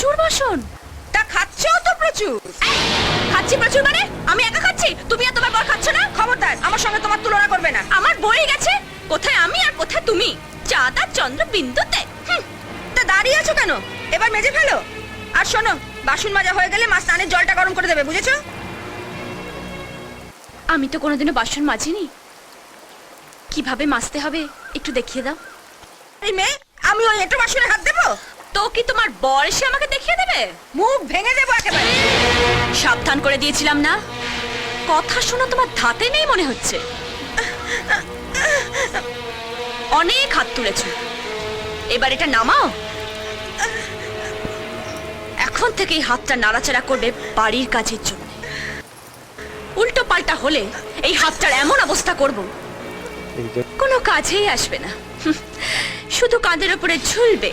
প্রচুর বাসন। তা খাচ্ছেও তো প্রচুর। খাচ্ছি প্রচুর মানে? আমি একা খাচ্ছি? তুমি আর তোমার বর খাচ্ছ না? খবরদার আমার সঙ্গে তোমার তুলনা করবে না। আমার বই গেছে। কোথায় আমি আর কোথায় তুমি? চাঁদা চন্দ্র বিন্দুতে। তা দাঁড়িয়ে আছো কেন? এবার মেজে ফেলো। আর শোনো বাসন মাজা হয়ে গেলে মা স্নানের জলটা গরম করে দেবে বুঝেছ? আমি তো কোনোদিনও বাসন মাজিনি। কীভাবে মাজতে হবে একটু দেখিয়ে দাও। এই মেয়ে আমি ওই একটু বাসনে হাত দেবো? তো কি তোমার বর এসে আমাকে দেখিয়ে দেবে? মুখ ভেঙে দেবো একেবারে। সাবধান করে দিয়েছিলাম না? কথা শোনা তোমার ধাতে নেই মনে হচ্ছে? অনেক হাত তুলেছ। এবার এটা নামাও। এখন থেকে এই হাতটা নাড়াচাড়া করবে বাড়ির কাজের জন্য। উল্টো পাল্টা হলে এই হাতটার এমন অবস্থা করব। কোনো কাজেই আসবে না। শুধু কাঁধের উপরে ঝুলবে।